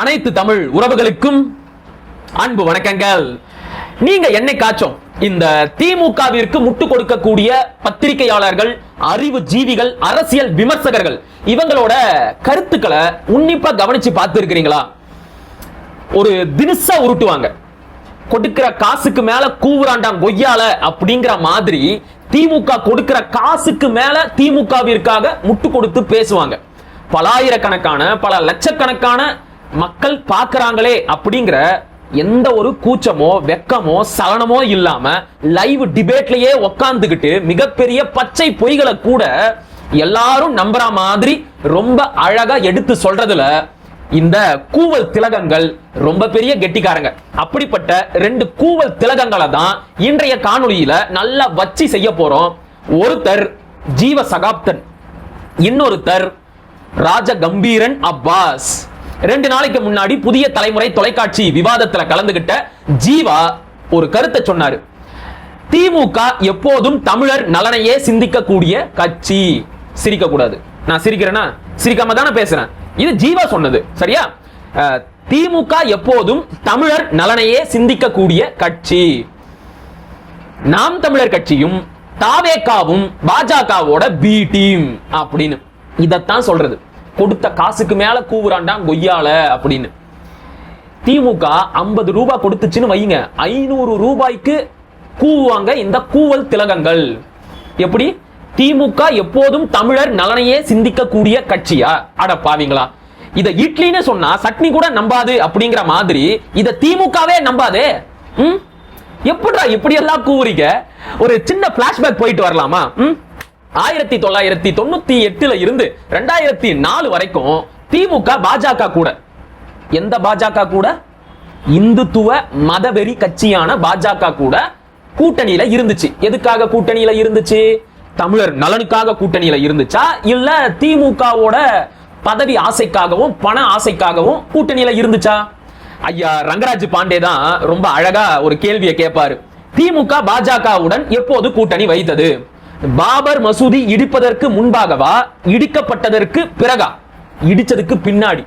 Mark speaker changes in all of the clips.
Speaker 1: அனைத்து தமிழ் உறவுகளுக்கும் அன்பு வணக்கங்கள். நீங்க என்னை என்னைக்காச்சும் இந்த திமுகவிற்கு முட்டு கொடுக்கக்கூடிய பத்திரிகையாளர்கள் அறிவு ஜீவிகள் அரசியல் விமர்சகர்கள் இவங்களோட கருத்துக்களை உன்னிப்பா கவனிச்சு பார்த்துருக்கிறீங்களா? ஒரு தினுசா உருட்டுவாங்க. கொடுக்கிற காசுக்கு மேல கூவுறாண்டாம் கொய்யால அப்படிங்கிற மாதிரி திமுக கொடுக்கிற காசுக்கு மேல திமுகவிற்காக முட்டு கொடுத்து பேசுவாங்க. பலாயிரக்கணக்கான பல லட்சக்கணக்கான மக்கள் பார்க்குறாங்களே அப்படிங்கிற எந்த ஒரு கூச்சமோ வெக்கமோ சலனமோ இல்லாம லைவ் டிபேட்லயே உக்காந்துக்கிட்டு மிகப்பெரிய பச்சை பொய்களை கூட எல்லாரும் நம்புற மாதிரி ரொம்ப அழகா எடுத்து சொல்றதுல இந்த கூவல் திலகங்கள் ரொம்ப பெரிய கெட்டிக்காரங்க. அப்படிப்பட்ட ரெண்டு கூவல் திலகங்களை தான் இன்றைய காணொலியில நல்லா வச்சு செய்ய போறோம். ஒருத்தர் ஜீவ சகாப்தன் இன்னொருத்தர் ராஜ கம்பீரன் அப்பாஸ். ரெண்டு நாளைக்கு முன்னாடி புதிய தலைமுறை தொலைக்காட்சி விவாதத்துல கலந்துகிட்ட ஜீவா ஒரு கருத்தை சொன்னாரு. திமுக எப்போதும் தமிழர் நலனையே சிந்திக்கக்கூடிய கட்சி. சிரிக்க கூடாது நான் சிரிக்கிறேன்னா சிரிக்காம தானே பேசுறேன். இது ஜீவா சொன்னது. சரியா? திமுக எப்போதும் தமிழர் நலனையே சிந்திக்கக்கூடிய கட்சி. நாம் தமிழர் கட்சியும் தாவேக்காவும் பாஜகவோட பி டீம் அப்படின்னு. இதத்தான் சொல்றது. கொடுத்த காசுக்கு மேல கூவுறாண்டாம் கொய்யால அப்படின்னு. திமுக ஐம்பது ரூபாய் கொடுத்துச்சுன்னு வைங்க. ஐநூறு ரூபாய்க்கு கூவுவாங்க இந்த கூவல் திலகங்கள். எப்படி? திமுக எப்போதும் தமிழர் நலனையே சிந்திக்கக்கூடிய கட்சியா? அட பாவீங்களா. இத இட்லின்னு சொன்னா சட்னி கூட நம்பாது அப்படிங்கிற மாதிரி இத திமுகவே நம்பாதே. ம்? எப்படிடா இப்படி எல்லாம் கூவுறீங்க? ஒரு சின்ன பிளாஷ்பேக் போயிட்டு வரலாமா? ம்? ஆயிரத்தி தொள்ளாயிரத்தி தொண்ணூத்தி எட்டுல இருந்து ரெண்டாயிரத்தி நாலு வரைக்கும் திமுக பாஜக கூட. எந்த பாஜக கூட? இந்துத்துவ மதவெறி கட்சியான பாஜக கூட கூட்டணியில இருந்துச்சு. எதுக்காக கூட்டணியில இருந்துச்சு? தமிழர் நலனுக்காக கூட்டணியில இருந்துச்சா? இல்ல திமுகவோட பதவி ஆசைக்காகவும் பண ஆசைக்காகவும் கூட்டணியில இருந்துச்சா? ஐயா ரங்கராஜ் பாண்டே தான் ரொம்ப அழகா ஒரு கேள்வியை கேட்பாரு திமுக பாஜகவுடன் எப்போது கூட்டணி வைத்தது? பாபர் மசூதி இடிப்பதற்கு முன்பாகவா? இடிக்கப்பட்டதற்கு பிறகா? இடிச்சதுக்கு பின்னாடி.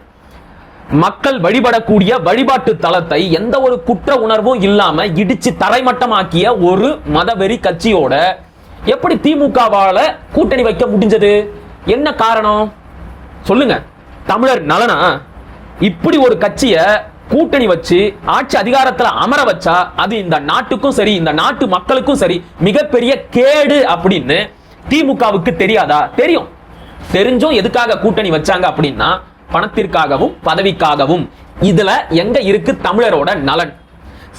Speaker 1: மக்கள் வழிபடக்கூடிய வழிபாட்டு தலத்தை எந்த ஒரு குற்ற உணர்வும் இல்லாம இடிச்சு தரைமட்டமாக்கிய ஒரு மதவெறி கட்சியோட எப்படி திமுகவால கூட்டணி வைக்க முடிஞ்சது? என்ன காரணம்? சொல்லுங்க. தமிழர் நலனா? இப்படி ஒரு கட்சியை கூட்டணி வச்சு ஆட்சி அதிகாரத்துல அமர வச்சா அது இந்த நாட்டுக்கும் சரி இந்த நாட்டு மக்களுக்கும் சரி மிகப்பெரிய கேடு அப்படின்னு திமுகவுக்கு தெரியாதா? தெரியும். தெரிஞ்சும் எதுக்காக கூட்டணி வச்சாங்க அப்படின்னா பணத்திற்காகவும் பதவிக்காகவும். இதுல எங்க இருக்கு தமிழரோட நலன்?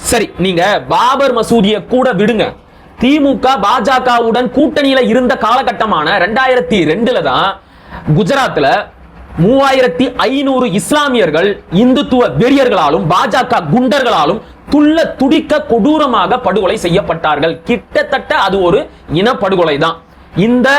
Speaker 1: சரி நீங்க பாபர் மசூதியை கூட விடுங்க. திமுக பாஜகவுடன் கூட்டணியில இருந்த காலகட்டமான ரெண்டாயிரத்தி ரெண்டுல தான் குஜராத்ல மூவாயிரத்தி ஐநூறு இஸ்லாமியர்கள் இந்துத்துவ வெறியர்களாலும் பாஜக குண்டர்களாலும் துள்ள துடிக்க கொடூரமாக படுகொலை செய்யப்பட்டார்கள். கிட்டத்தட்ட அது ஒரு இனப்படுகொலை தான். இந்த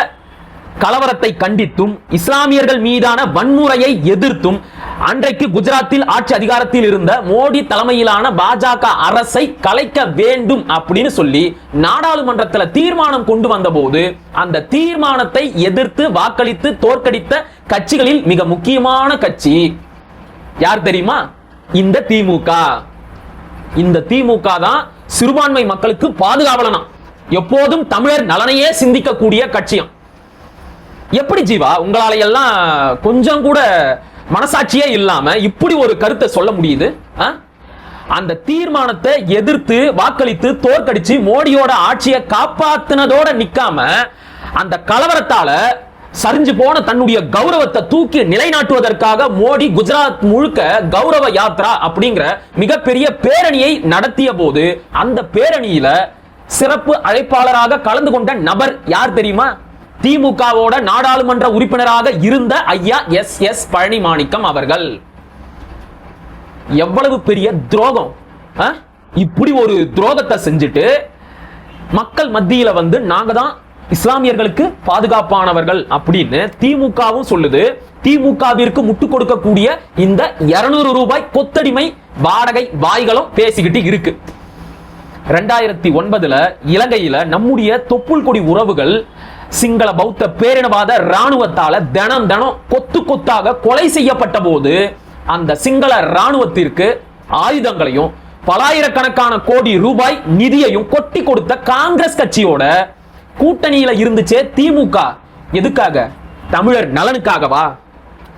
Speaker 1: கலவரத்தை கண்டித்தும் இஸ்லாமியர்கள் மீதான வன்முறையை எதிர்த்தும் அன்றைக்கு குஜராத்தில் ஆட்சி அதிகாரத்தில் இருந்த மோடி தலைமையிலான பாஜக அரசை கலைக்க வேண்டும் அப்படின்னு சொல்லி நாடாளுமன்றத்தில் தீர்மானம் கொண்டு வந்தபோது அந்த தீர்மானத்தை எதிர்த்து வாக்களித்து தோற்கடித்த கட்சிகளில் மிக முக்கியமான கட்சி யார் தெரியுமா? இந்த திமுக. இந்த திமுக தான் சிறுபான்மை மக்களுக்கு பாதுகாவலனா. எப்போதும் தமிழர் நலனையே சிந்திக்கக்கூடிய கட்சியம். எப்படி ஜீவா? உங்களால எல்லாம் கொஞ்சம் கூட மனசாட்சியே இல்லாம இப்படி ஒரு கருத்தை சொல்ல முடியுது ஆ? அந்த தீர்மானத்தை எதிர்த்து வாக்களித்து தோற்கடிச்சு மோடியோட ஆட்சியை காப்பாத்தினதோட நிக்காம அந்த கலவரத்தால சரிஞ்சு போன தன்னுடைய கௌரவத்தை தூக்கி நிலைநாட்டுவதற்காக மோடி குஜராத் முழுக்க கௌரவ யாத்ரா அப்படிங்கிற மிகப்பெரிய பேரணியை நடத்திய போது அந்த பேரணியில சிறப்பு அழைப்பாளராக கலந்து கொண்ட நபர் யார் தெரியுமா திமுகவோட நாடாளுமன்ற உறுப்பினராக இருந்த ஐயா எஸ் எஸ் பழனி மாணிக்கம் அவர்கள். எவ்வளவு பெரிய துரோகம் இப்படி ஒரு துரோகத்தை செஞ்சுட்டு மக்கள் மத்தியில வந்து நாங்க தான் இஸ்லாமியர்களுக்கு பாதுகாப்பானவர்கள் அப்படின்னு திமுகவும் சொல்லுது. திமுகவிற்கு முட்டு கொடுக்கக்கூடிய இந்த 200 ரூபாய் கொத்தடிமை வாடகை வாய்களும் பேசிக்கிட்டு இருக்கு. ரெண்டாயிரத்தி ஒன்பதுல இலங்கையில நம்முடைய தொப்புள் கொடி உறவுகள் சிங்கள பௌத்த பேரினவாத ராணுவத்தால தினம் தினம் கொத்து கொத்தாக கொலை செய்யப்பட்ட போது அந்த சிங்கள ராணுவத்திற்கு ஆயுதங்களையும் பலாயிரக்கணக்கான கோடி ரூபாய் நிதியையும் கொட்டி கொடுத்த காங்கிரஸ் கட்சியோட கூட்டணியில இருந்துச்சே திமுக. எதுக்காக? தமிழர் நலனுக்காகவா?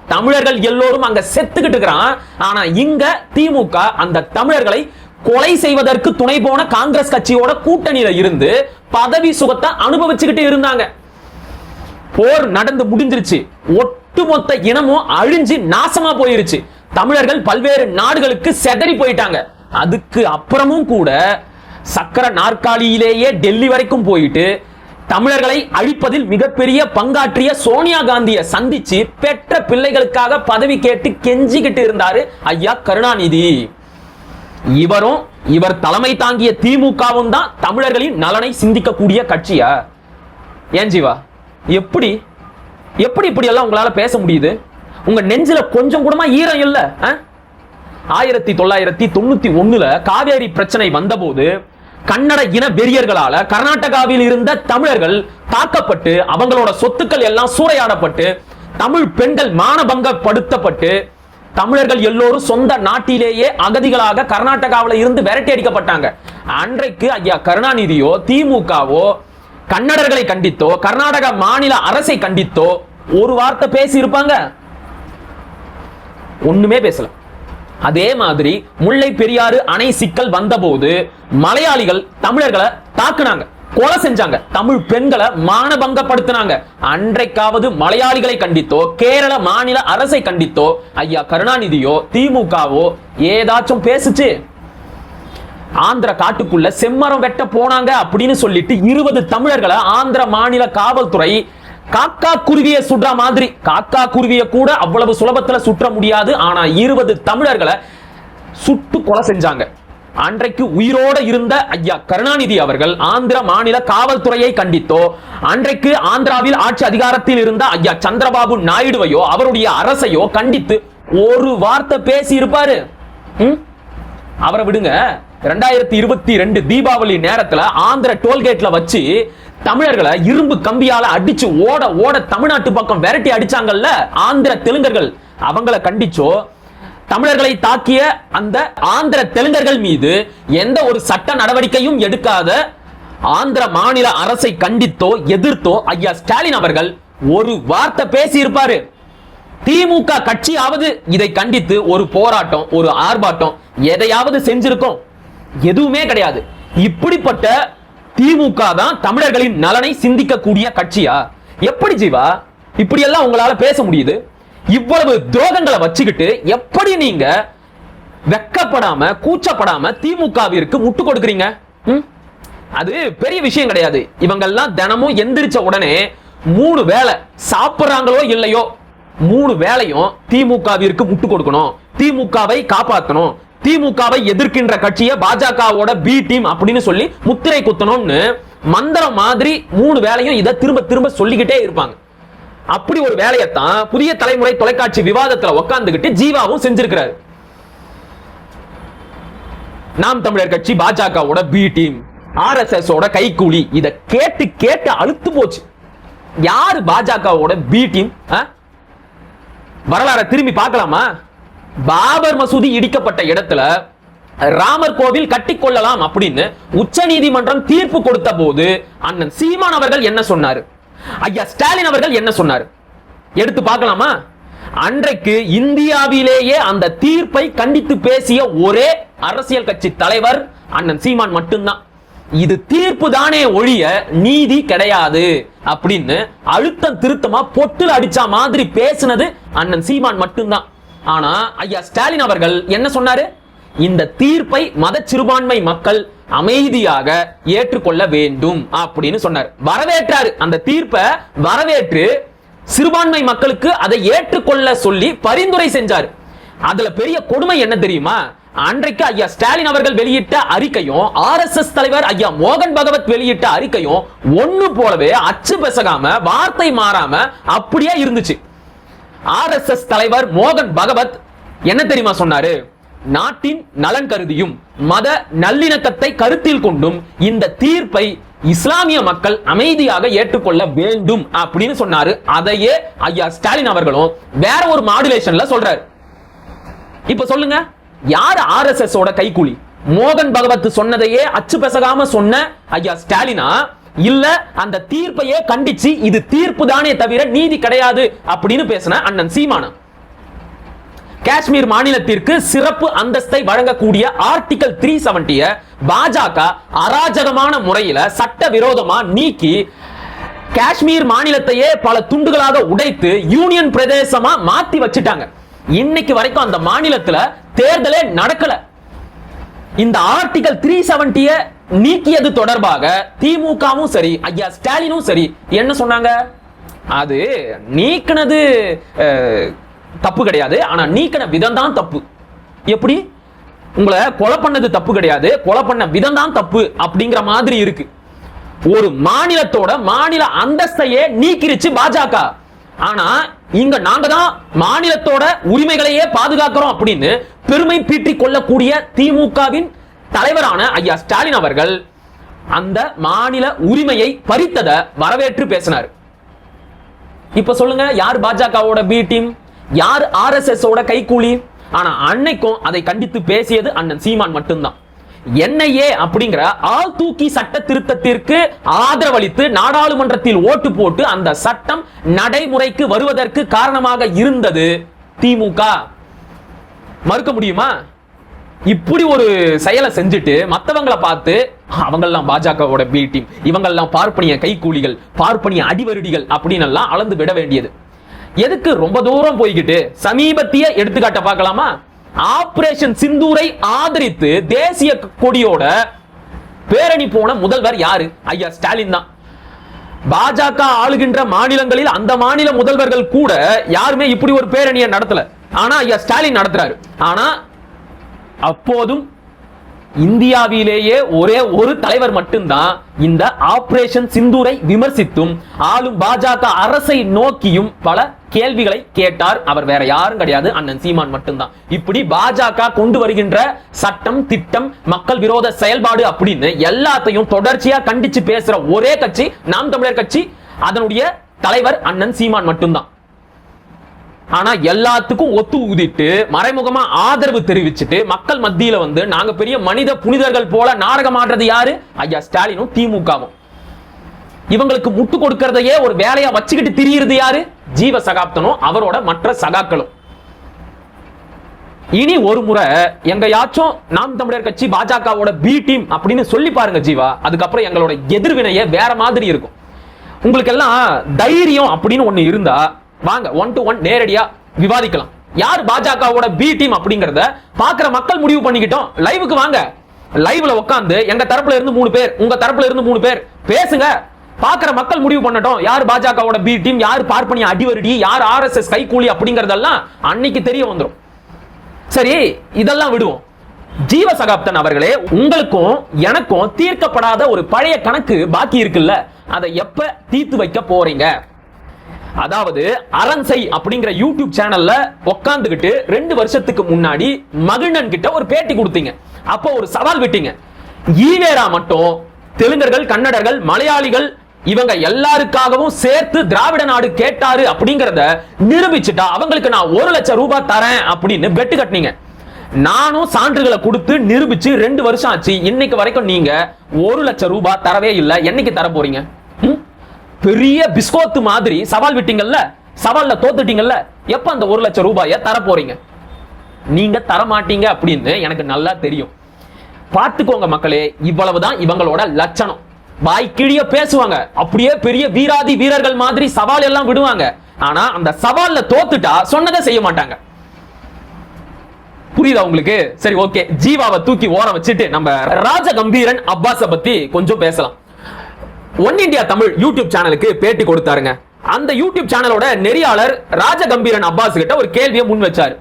Speaker 1: தமிழர்கள் எல்லோரும் அங்க செத்துக்கிட்டு இருக்கிறான். ஆனா இங்க திமுக அந்த தமிழர்களை கொலை செய்வதற்கு துணை போன காங்கிரஸ் கட்சியோட கூட்டணியில இருந்து பதவி சுகத்தை அனுபவிச்சுக்கிட்டு இருந்தாங்க. போர் நடந்து முடிஞ்சிருச்சு. ஒட்டுமொத்த இனமும் அழிஞ்சு நாசமா போயிருச்சு. தமிழர்கள் பல்வேறு நாடுகளுக்கு செதறி போயிட்டாங்க. அதுக்கு அப்புறமும் கூட சக்கர நாற்காலியிலேயே டெல்லி வரைக்கும் போயிட்டு தமிழர்களை அழிப்பதில் மிகப்பெரிய பங்காற்றிய சோனியா காந்தியை சந்திச்சு பெற்ற பிள்ளைகளுக்காக பதவி கேட்டு கெஞ்சிக்கிட்டு இருந்தாரு ஐயா கருணாநிதி. இவரும் இவர் தலைமை தாங்கிய திமுகவும் தான் தமிழர்களின் நலனை சிந்திக்கக்கூடிய கட்சியா? ஏன் ஜீவா? எப்படி? எப்படி இப்படி எல்லாம் உங்களால பேச முடியுது? உங்க நெஞ்சில கொஞ்சம் கூடமா ஈரம் இல்ல ஆ? ஆயிரத்தி தொள்ளாயிரத்தி தொண்ணூத்தி ஒண்ணுல காவேரி பிரச்சனை வந்தபோது கன்னட இன வெறியர்களால கர்நாடகாவில் இருந்த தமிழர்கள் தாக்கப்பட்டு அவங்களோட சொத்துக்கள் எல்லாம் சூறையாடப்பட்டு தமிழ் பெண்கள் மானபங்கப்படுத்தப்பட்டு தமிழர்கள் எல்லோரும் சொந்த நாட்டிலேயே அகதிகளாக கர்நாடகாவில் இருந்து விரட்டி அடிக்கப்பட்டாங்க. அன்றைக்கு ஐயா கருணாநிதியோ திமுகவோ கன்னடர்களை கண்டித்தோ கர்நாடக மாநில அரசை கண்டித்தோ ஒரு வார்த்தை பேசி இருப்பாங்க ஒண்ணுமே பேசல. அதே மாதிரி முல்லை பெரியாறு அணை சிக்கல் வந்தபோது மலையாளிகள் தமிழர்களை தாக்குனாங்க கொலை செஞ்சாங்க. தமிழ் பெண்களை மானபங்கப்படுத்தினாங்க. அன்றைக்காவது மலையாளிகளை கண்டித்தோ கேரள மாநில அரசை கண்டித்தோ ஐயா கருணாநிதியோ திமுகவோ ஏதாச்சும் பேசுச்சு. ஆந்திர காட்டுக்குள்ள செம்மரம் வெட்ட போனாங்க அப்படின்னு சொல்லிட்டு இருபது தமிழர்களை ஆந்திர மாநில காவல்துறை காக்கா குருவியை சுடுற மாதிரி. காக்கா குருவியை கூட அவ்வளவு சுலபத்துல சுற்ற முடியாது. ஆனா இருபது தமிழர்களை சுட்டு கொலை செஞ்சாங்க. அன்றைக்கு உயிரோட இருந்த ஐயா கருணாநிதி அவர்கள் ஆந்திர மாநில காவல்துறையை கண்டித்தோ அன்றைக்கு ஆந்திராவில் ஆட்சி அதிகாரத்தில் இருந்த ஐயா சந்திரபாபு நாயுடுவையோ அவருடைய அரசையோ கண்டித்து ஒரு வார்த்தை பேசி இருப்பாரு அவரை விடுங்க. ரெண்டாயிரத்தி இருபத்தி ரெண்டு தீபாவளி நேரத்துல ஆந்திர டோல்கேட்ல வச்சு தமிழர்களை இரும்பு கம்பியால அடிச்சு ஓட ஓட தமிழ்நாட்டு பக்கம் விரட்டி அடிச்சாங்கல்ல ஆந்திர தெலுங்கர்கள். அவங்கள கண்டிச்சோ தமிழர்களை தாக்கிய அந்த ஆந்திர தெலுங்கர்கள் மீது எந்த ஒரு சட்ட நடவடிக்கையும் எடுக்காத ஆந்திர மாநில அரசை கண்டித்தோ எதிர்த்தோ ஐயா ஸ்டாலின் அவர்கள் ஒரு வார்த்தை பேசி இருப்பாரு திமுக கட்சியாவது இதை கண்டித்து ஒரு போராட்டம் ஒரு ஆர்ப்பாட்டம் எதையாவது செஞ்சிருக்கோம். எதுவுமே கிடையாது. இப்படிப்பட்ட திமுக தான் தமிழர்களின் நலனை சிந்திக்கக்கூடிய கட்சியா? எப்படி ஜீவா? இப்படி எல்லாம் உங்களால பேச முடியுது. இவ்வளவு துரோகங்களை வச்சுக்கிட்டு எப்படி நீங்க வெக்கப்படாம கூச்சப்படாம திமுகவிற்கு முட்டு கொடுக்குறீங்க? அது பெரிய விஷயம் கிடையாது. இவங்கெல்லாம் தினமும் எந்திரிச்ச உடனே மூணு வேளை சாப்பிடுறாங்களோ இல்லையோ மூணு வேலையும் திமுகவிற்கு முட்டு கொடுக்கணும். திமுகவை காப்பாற்றணும் திமுகவை எதிர்க்கின்ற கட்சியை பாஜகவோட பி டீம் அப்படின்னு சொல்லி முத்திரை குத்தணும்னு மந்திரம் மாதிரி மூணு வேலையும் இதை திரும்ப திரும்ப சொல்லிக்கிட்டே இருப்பாங்க. அப்படி ஒரு வேலையைத்தான் புதிய தலைமுறை தொலைக்காட்சி விவாதத்துல உட்கார்ந்துகிட்டு ஜீவாவும் செஞ்சிருக்கிறாரு. நாம் தமிழர் கட்சி பாஜகவோட பி டீம் ஆர்எஸ்எஸ் ஓட கைக்கூலி இதை கேட்டு கேட்டு அழுத்து போச்சு. யாரு பாஜகவோட பி டீம் வரலாற திரும்பி பார்க்கலாமா? பாபர் மசூதி இடிக்கப்பட்ட இடத்துல ராமர் கோவில் கட்டிக்கொள்ளலாம் அப்படின்னு உச்ச நீதிமன்றம் தீர்ப்பு கொடுத்த போது அண்ணன் சீமான் அவர்கள் என்ன சொன்னாரு? ஐயா ஸ்டாலின் அவர்கள் என்ன சொன்னாரு? எடுத்து பார்க்கலாமா? அன்றைக்கு இந்தியாவிலேயே அந்த தீர்ப்பை கண்டித்து பேசிய ஒரே அரசியல் கட்சி தலைவர் அண்ணன் சீமான் மட்டும்தான். இது தீர்ப்பு தானே ஒழிய நீதி கிடையாது அப்படின்னு அழுத்தம் திருத்தமா பொட்டுல அடிச்சா மாதிரி பேசினது அண்ணன் சீமான் மட்டும்தான். ஆனா ஐயா ஸ்டாலின் அவர்கள் என்ன சொன்னாரு? இந்த தீர்ப்பை மத சிறுபான்மை மக்கள் அமைதியாக ஏற்றுக்கொள்ள வேண்டும் அப்படின்னு சொன்னார். வரவேற்றாரு. அந்த தீர்ப்பை வரவேற்று சிறுபான்மை மக்களுக்கு அதை ஏற்றுக்கொள்ள சொல்லி பரிந்துரை செஞ்சார். அதுல பெரிய கொடுமை என்ன தெரியுமா? அன்றைக்கு ஐயா ஸ்டாலின் அவர்கள் வெளியிட்ட அறிக்கையும் ஆர்எஸ்எஸ் தலைவர் ஐயா மோகன் பகவத் வெளியிட்ட அறிக்கையும் ஒண்ணு போலவே அச்சு பெசகாம வார்த்தை மாறாம அப்படியே இருந்துச்சு. ஆர்எஸ்எஸ் தலைவர் மோகன் பகவத் என்ன தெரியுமா சொன்னாரு? நாட்டின் நலன் கருதியும் மத நல்லிணக்கத்தை கருத்தில் கொண்டும் இந்த தீர்ப்பை இஸ்லாமிய மக்கள் அமைதியாக ஏற்றுக்கொள்ள வேண்டும் அப்படின்னு சொன்னாரு. அதையே ஐயா ஸ்டாலின் அவர்களும் வேற ஒரு மாடுலேஷன்ல சொல்றாரு. இப்ப சொல்லுங்க யார் ஆர்எஸ்எஸ் ஓட கைக்கூலி? மோகன் பகவத் சொன்னதையே அச்சு பெசகாம சொன்ன ஐயா ஸ்டாலினா இல்ல அந்த தீர்ப்பையே கண்டிச்சு இது தீர்ப்பு தானே தவிர நீதி கிடையாது அப்படின்னு பேசின அண்ணன் சீமானம். காஷ்மீர் மாநிலத்திற்கு சிறப்பு அந்தஸ்தை வழங்கக்கூடிய ஆர்டிகல் த்ரீ செவன்டிய பாஜக அராஜகமான முறையில சட்ட விரோதமா நீக்கி காஷ்மீர் மாநிலத்தையே பல துண்டுகளாக உடைத்து யூனியன் பிரதேசமா மாத்தி வச்சுட்டாங்க. இன்னைக்கு வரைக்கும் அந்த மாநிலத்துல தேர்தலே நடக்கல. இந்த ஆர்டிகல் த்ரீ செவன்டிய நீக்கியது தொடர்பாக திமுகவும் சரி ஐயா ஸ்டாலினும் சரி என்ன சொன்னாங்க? அது நீக்கினது தப்பு கிடையாது. ஆனா நீக்கின விதம் தான் தப்பு. எப்படி? உங்களை கொலை பண்ணது தப்பு கிடையாது. கொலை பண்ண விதம் தான் தப்பு அப்படிங்கிற மாதிரி இருக்கு. ஒரு மாநிலத்தோட மாநில அந்தஸ்தையே நீக்கிருச்சு பாஜக. ஆனா இங்க நாங்க தான் மாநிலத்தோட உரிமைகளையே பாதுகாக்கிறோம் அப்படின்னு பெருமை பீட்டிக் கொள்ளக்கூடிய திமுகவின் தலைவரான ஐயா ஸ்டாலின் அவர்கள் அந்த மாநில உரிமையை பறித்தத வரவேற்று பேசினார். இப்ப சொல்லுங்க யார் பாஜகவோட பி டீம் யார் ஆர்எஸ்எஸ் ஓட கைக்கூலி? ஆனா அன்னைக்கும் அதை கண்டித்து பேசியது அண்ணன் சீமான் மட்டும்தான். என்ஐஏ அப்படிங்கிற ஆள் தூக்கி சட்ட திருத்தத்திற்கு ஆதரவளித்து நாடாளுமன்றத்தில் ஓட்டு போட்டு அந்த சட்டம் நடைமுறைக்கு வருவதற்கு காரணமாக இருந்தது திமுக. மறுக்க முடியுமா? இப்படி ஒரு செயலை செஞ்சுட்டு மற்றவங்களை பார்த்து அவங்கெல்லாம் பாஜகவோட பி டீம் இவங்கெல்லாம் பார்ப்பனிய கைக்கூலிகள் பார்ப்பனிய அடிவருடிகள் அப்படின்னு எல்லாம் அளந்து விட வேண்டியது. எதுக்கு ரொம்ப தூரம் போய்கிட்டு சமீபத்திய எடுத்துக்காட்ட பார்க்கலாமா? ஆபரேஷன் சிந்தூரை ஆதரித்து தேசிய கொடியோட பேரணி போன முதல்வர் யாரு? ஐயா ஸ்டாலின் தான். பாஜக ஆளுகின்ற மாநிலங்களில் அந்த மாநில முதல்வர்கள் கூட யாருமே இப்படி ஒரு பேரணியை நடத்தல. ஆனா ஐயா ஸ்டாலின் நடத்துறாரு. ஆனா அப்போதும் இந்தியாவிலேயே ஒரே ஒரு தலைவர் மட்டும்தான் இந்த ஆபரேஷன் சிந்தூரை விமர்சித்தும் ஆளும் பாஜக அரசை நோக்கியும் பல கேள்விகளை கேட்டார். அவர் வேற யாரும் கிடையாது அண்ணன் சீமான் மட்டும்தான். இப்படி பாஜக கொண்டு வருகின்ற சட்டம் திட்டம் மக்கள் விரோத செயல்பாடு அப்படின்னு எல்லாத்தையும் தொடர்ச்சியா கண்டிச்சு பேசுற ஒரே கட்சி நாம் தமிழர் கட்சி அதனுடைய தலைவர் அண்ணன் சீமான் மட்டும்தான். ஆனா எல்லாத்துக்கும் ஒத்து ஊதிட்டு மறைமுகமா ஆதரவு தெரிவிச்சுட்டு மக்கள் மத்தியில வந்து நாங்க பெரிய மனித புனிதர்கள் போல நாடகம் ஆடுறது யாரு? ஐயா ஸ்டாலினும் திமுகவும். இவங்களுக்கு முட்டு கொடுக்கறதையே ஒரு வேலையா வச்சுக்கிட்டு திரியிறது யாரு? ஜீவ சகாப்தனும் அவரோட மற்ற சகாக்களும். இனி ஒரு முறை எங்கயாச்சும் நாம் தமிழர் கட்சி பாஜகவோட பி டீம் அப்படின்னு சொல்லி பாருங்க ஜீவா. அதுக்கப்புறம் எங்களோட எதிர்வினையே வேற மாதிரி இருக்கும். உங்களுக்கு எல்லாம் தைரியம் அப்படின்னு ஒண்ணு இருந்தா வாங்க ஒன் டு ஒன் நேரடியா விவாதிக்கலாம். யார் பாஜகவோட பி டீம் அப்படிங்கறத பாக்குற மக்கள் முடிவு பண்ணிக்கிட்டோம். லைவுக்கு வாங்க. லைவ்ல உட்காந்து எங்க தரப்புல இருந்து மூணு பேர் உங்க தரப்புல இருந்து மூணு பேர் பேசுங்க. பாக்குற மக்கள் முடிவு பண்ணட்டும். யார் பாஜகவோட பி டீம் யார் பார்ப்பனிய அடிவருடி யார் ஆர்எஸ்எஸ் கைகூலி அப்படிங்கறதெல்லாம் அன்னைக்கு தெரிய வந்துடும் சரி இதெல்லாம் விடுவோம். ஜீவ சகாப்தன் அவர்களே உங்களுக்கும் எனக்கும் தீர்க்கப்படாத ஒரு பழைய கணக்கு பாக்கி இருக்குல்ல? அதை எப்ப தீர்த்து வைக்க போறீங்க? அதாவது அரண்சை அப்படிங்கிற யூடியூப் சேனல்ல உட்காந்துக்கிட்டு ரெண்டு வருஷத்துக்கு முன்னாடி மகிழன் கிட்ட ஒரு பேட்டி கொடுத்தீங்க. அப்போ ஒரு சவால் விட்டீங்க. ஈவேரா மட்டும் தெலுங்கர்கள் கன்னடர்கள் மலையாளிகள் இவங்க எல்லாருக்காகவும் சேர்த்து திராவிட நாடு கேட்டாரு அப்படிங்கறத நிரூபிச்சுட்டா அவங்களுக்கு நான் ஒரு லட்சம் ரூபாய் தரேன் அப்படின்னு பெட்டு கட்டினீங்க. நானும் சான்றுகளை கொடுத்து நிரூபிச்சு ரெண்டு வருஷம் ஆச்சு. இன்னைக்கு வரைக்கும் நீங்க ஒரு லட்சம் ரூபாய் தரவே இல்லை. என்னைக்கு தர போறீங்க? பெரிய பிஸ்கோத்து மாதிரி சவால் விட்டீங்கல்ல? சவால்ல தோத்துட்டீங்கல்ல? எப்ப அந்த ஒரு லட்சம் ரூபாய தர போறீங்க நீங்க தர மாட்டீங்க அப்படின்னு எனக்கு நல்லா தெரியும். பார்த்துக்கோங்க மக்களே இவ்வளவுதான் இவங்களோட லட்சணம். வாய் கிழிய பேசுவாங்க. அப்படியே பெரிய வீராதி வீரர்கள் மாதிரி சவால் எல்லாம் விடுவாங்க. ஆனா அந்த சவால்ல தோத்துட்டா சொன்னதை செய்ய மாட்டாங்க. புரியுதா உங்களுக்கு? சரி ஓகே ஜீவாவை தூக்கி ஓரம் வச்சுட்டு நம்ம ராஜ கம்பீரன் அப்பாஸ பத்தி கொஞ்சம் பேசலாம். ஒன் இந்தியா தமிழ் யூடியூப் சேனலுக்கு பேட்டி கொடுத்தாருங்க. அந்த யூடியூப் சேனலோட நெறியாளர் ராஜகம்பீரன் அப்பாஸ் கிட்ட ஒரு கேள்வியை முன் வச்சார்.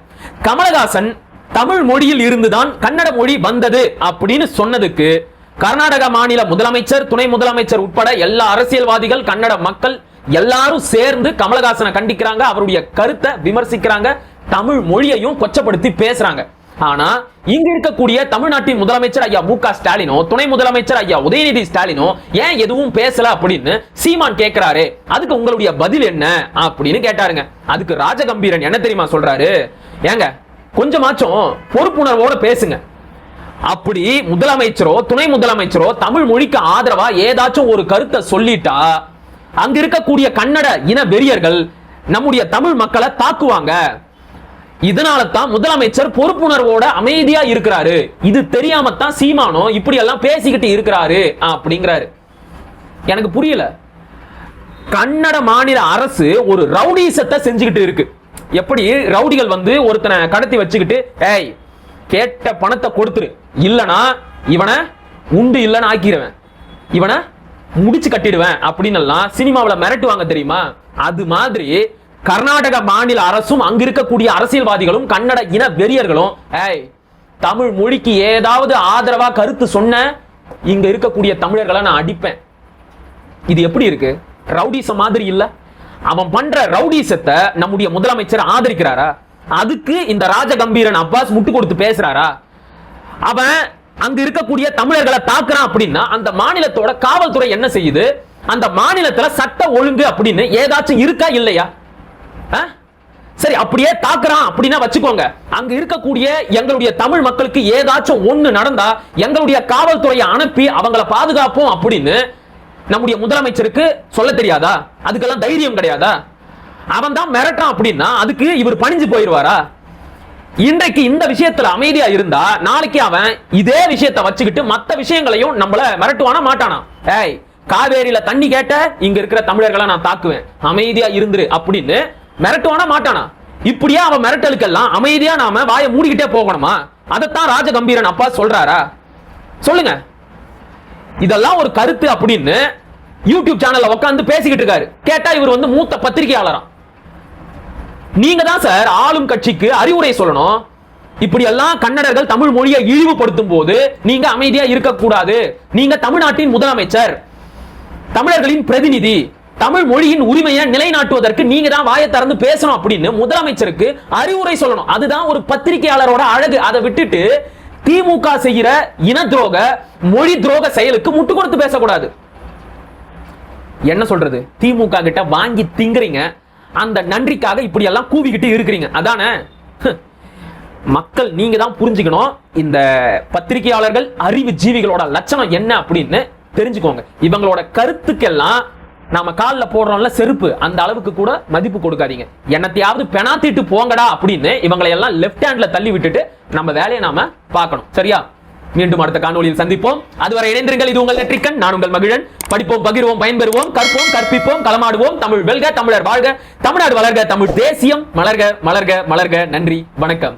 Speaker 1: கமலஹாசன் தமிழ் மொழியில் இருந்துதான் கன்னட மொழி வந்தது அப்படின்னு சொன்னதுக்கு கர்நாடக மாநில முதலமைச்சர் துணை முதலமைச்சர் உட்பட எல்லா அரசியல்வாதிகள் கன்னட மக்கள் எல்லாரும் சேர்ந்து கமலஹாசனை கண்டிக்கிறாங்க. அவருடைய கருத்தை விமர்சிக்கிறாங்க. தமிழ் மொழியையும் கொச்சப்படுத்தி பேசுறாங்க. ஆனா இங்க இருக்கக்கூடிய தமிழ்நாட்டின் முதலமைச்சர் ஐயா மு க ஸ்டாலினோ துணை முதலமைச்சர் ஐயா உதயநிதி ஸ்டாலினோ ஏன் எதுவும் பேசல அப்படின்னு சீமான் கேட்கிறாரு அதுக்கு உங்களுடைய பதில் என்ன அப்படின்னு கேட்டாருங்க. அதுக்கு ராஜகம்பீரன் என்ன தெரியுமா சொல்றாரு? ஏங்க கொஞ்சமாச்சும் பொறுப்புணர்வோட பேசுங்க. அப்படி முதலமைச்சரோ துணை முதலமைச்சரோ தமிழ் மொழிக்கு ஆதரவா ஏதாச்சும் ஒரு கருத்தை சொல்லிட்டா அங்க இருக்கக்கூடிய கன்னட இன வெறியர்கள் நம்முடைய தமிழ் மக்களை தாக்குவாங்க. இதனால தான் முதலமைச்சர் பொறுப்புணர்வோட அமைதியா இருக்கிறாரு. இது தெரியாம தான் சீமானோ இப்படி எல்லாம் பேசிக்கிட்டு இருக்கிறாரு அப்படிங்கிறாரு. எனக்கு புரியல. கன்னட மாநில அரசு ஒரு ரவுடிசத்தை செஞ்சுக்கிட்டு இருக்கு. எப்படி? ரவுடிகள் வந்து ஒருத்தனை கடத்தி வச்சுக்கிட்டு ஏய் கேட்ட பணத்தை கொடுத்துரு. இல்லனா இவனை உண்டு இல்லைன்னு ஆக்கிடுவேன் இவனை முடிச்சு கட்டிடுவேன். அப்படின்னு எல்லாம் சினிமாவில் மிரட்டுவாங்க தெரியுமா? அது மாதிரி கர்நாடக மாநில அரசும் அங்க இருக்கக்கூடிய அரசியல்வாதிகளும் கன்னட இன வெறியர்களும் ஏய் தமிழ் மொழிக்கு ஏதாவது ஆதரவா கருத்து சொன்ன இங்க இருக்கக்கூடிய தமிழர்களை நான் அடிப்பேன். இது எப்படி இருக்கு? ரவுடிசம் மாதிரி இல்ல. அவன் பண்ற ரவுடிசத்தை நம்முடைய முதலமைச்சர் ஆதரிக்கிறாரா? அதுக்கு இந்த ராஜகம்பீரன் அப்பாஸ் முட்டு கொடுத்து பேசுறாரா? அவன் அங்க இருக்கக்கூடிய தமிழர்களை தாக்குறான் அப்படின்னா அந்த மாநிலத்தோட காவல்துறை என்ன செய்யுது? அந்த மாநிலத்துல சட்ட ஒழுங்கு அப்படின்னு ஏதாச்சும் இருக்கா இல்லையா? சரி அப்படியே தாக்குறான் அப்படின்னா வச்சுக்கோங்க. அங்க இருக்கக்கூடிய எங்களுடைய தமிழ் மக்களுக்கு ஏதாச்சும் ஒண்ணு நடந்தா எங்களுடைய காவல்துறையை அனுப்பி அவங்கள பாதுகாப்போம் அப்படின்னு நம்முடைய முதலமைச்சருக்கு சொல்ல தெரியாதா? அதுக்கெல்லாம் தைரியம் கிடையாதா? அவன் தான் மிரட்டான் அப்படின்னா அதுக்கு இவர் பணிஞ்சு போயிடுவாரா இன்றைக்கு இந்த விஷயத்துல அமைதியா இருந்தா நாளைக்கு அவன் இதே விஷயத்தை வச்சுக்கிட்டு மத்த விஷயங்களையும் நம்மள மிரட்டுவானா மாட்டானா? ஏய் காவேரியில தண்ணி கேட்ட இங்க இருக்கிற தமிழர்களை நான் தாக்குவேன். அமைதியா இருந்துரு அப்படின்னு மிரட்டுவானா மாட்டானா? இப்படியா அவன் மிரட்டலுக்கெல்லாம் அமைதியா நாம வாயை மூடிக்கிட்டே போகணுமா? அதைத்தான் ராஜகம்பீரன் அப்பா சொல்றாரா? சொல்லுங்க. இதெல்லாம் ஒரு கருத்து அப்படின்னு யூடியூப் சேனல்ல உட்காந்து பேசிக்கிட்டு இருக்காரு. கேட்டா இவர் வந்து மூத்த பத்திரிகையாளராம். நீங்க தான் சார் ஆளும் கட்சிக்கு அறிவுரை சொல்லணும். இப்படி எல்லாம் கன்னடர்கள் தமிழ் மொழியை இழிவுபடுத்தும் போது நீங்க அமைதியா இருக்கக்கூடாது. நீங்க தமிழ்நாட்டின் முதலமைச்சர். தமிழர்களின் பிரதிநிதி. தமிழ் மொழியின் உரிமையை நிலைநாட்டுவதற்கு நீங்க தான் வாயை திறந்து பேசணும் அப்படின்னு முதலமைச்சருக்கு அறிவுரை சொல்லணும். அதுதான் ஒரு பத்திரிகையாளரோட அழகு. அதை விட்டுட்டு திமுக செய்கிற இன துரோக மொழி துரோக செயலுக்கு முட்டு கொடுத்து பேசக்கூடாது. என்ன சொல்றது? திமுக கிட்ட வாங்கி திங்குறீங்க. அந்த நன்றிக்காக இப்படி எல்லாம் கூவிக்கிட்டு இருக்கிறீங்க. அதானே? மக்கள் நீங்க தான் புரிஞ்சுக்கணும். இந்த பத்திரிகையாளர்கள் அறிவு ஜீவிகளோட லட்சணம் என்ன அப்படின்னு தெரிஞ்சுக்கோங்க. இவங்களோட கருத்துக்கெல்லாம் நாம காலில் போடுறோம்ல செருப்பு அந்த அளவுக்கு கூட மதிப்பு கொடுக்காதீங்க. என்னத்தையாவது பெனாத்திட்டு போங்கடா அப்படின்னு இவங்களை எல்லாம் லெஃப்ட் ஹேண்ட்ல தள்ளி விட்டுட்டு நம்ம வேலையை நாம பார்க்கணும். சரியா? மீண்டும் அடுத்த காணொலியில் சந்திப்போம். அதுவரை இணைந்திருங்கள். இது உங்கள் நெற்றிக்கண். நான் உங்கள் மகிழன். படிப்போம் பகிர்வோம் பயன்பெறுவோம். கற்போம் கற்பிப்போம் களமாடுவோம். தமிழ் வெல்க தமிழர் வாழ்க. தமிழ்நாடு வளர்க தமிழ் தேசியம். மலர்க மலர்க மலர்க. நன்றி வணக்கம்.